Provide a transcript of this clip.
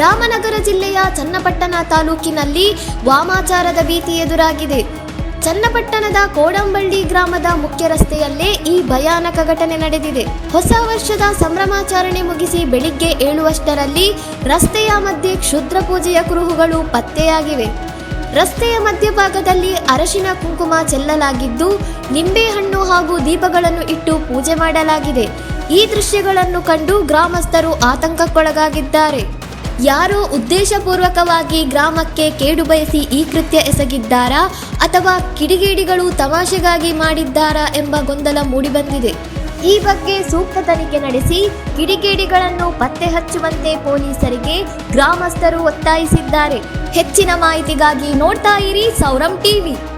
ರಾಮನಗರ ಜಿಲ್ಲೆಯ ಚನ್ನಪಟ್ಟಣ ತಾಲೂಕಿನಲ್ಲಿ ವಾಮಾಚಾರದ ಭೀತಿ ಎದುರಾಗಿದೆ. ಚನ್ನಪಟ್ಟಣದ ಕೋಡಂಬಳ್ಳಿ ಗ್ರಾಮದ ಮುಖ್ಯ ರಸ್ತೆಯಲ್ಲೇ ಈ ಭಯಾನಕ ಘಟನೆ ನಡೆದಿದೆ. ಹೊಸ ವರ್ಷದ ಸಂಭ್ರಮಾಚರಣೆ ಮುಗಿಸಿ ಬೆಳಿಗ್ಗೆ ಏಳುವಷ್ಟರಲ್ಲಿ ರಸ್ತೆಯ ಮಧ್ಯೆ ಕ್ಷುದ್ರ ಪೂಜೆಯ ಕುರುಹುಗಳು ಪತ್ತೆಯಾಗಿವೆ. ರಸ್ತೆಯ ಮಧ್ಯಭಾಗದಲ್ಲಿ ಅರಶಿನ ಕುಂಕುಮ ಚೆಲ್ಲಲಾಗಿದ್ದು, ನಿಂಬೆಹಣ್ಣು ಹಾಗೂ ದೀಪಗಳನ್ನು ಇಟ್ಟು ಪೂಜೆ ಮಾಡಲಾಗಿದೆ. ಈ ದೃಶ್ಯಗಳನ್ನು ಕಂಡು ಗ್ರಾಮಸ್ಥರು ಆತಂಕಕ್ಕೊಳಗಾಗಿದ್ದಾರೆ. ಯಾರೋ ಉದ್ದೇಶಪೂರ್ವಕವಾಗಿ ಗ್ರಾಮಕ್ಕೆ ಕೇಡು ಬಯಸಿ ಈ ಕೃತ್ಯ ಎಸಗಿದ್ದಾರಾ ಅಥವಾ ಕಿಡಿಗೇಡಿಗಳು ತಮಾಷೆಗಾಗಿ ಮಾಡಿದ್ದಾರಾ ಎಂಬ ಗೊಂದಲ ಮೂಡಿಬಂದಿದೆ. ಈ ಬಗ್ಗೆ ಸೂಕ್ತ ತನಿಖೆ ನಡೆಸಿ ಕಿಡಿಗೇಡಿಗಳನ್ನು ಪತ್ತೆ ಹಚ್ಚುವಂತೆ ಪೊಲೀಸರಿಗೆ ಗ್ರಾಮಸ್ಥರು ಒತ್ತಾಯಿಸಿದ್ದಾರೆ. ಹೆಚ್ಚಿನ ಮಾಹಿತಿಗಾಗಿ ನೋಡ್ತಾ ಇರಿ ಸೌರಂ ಟಿವಿ.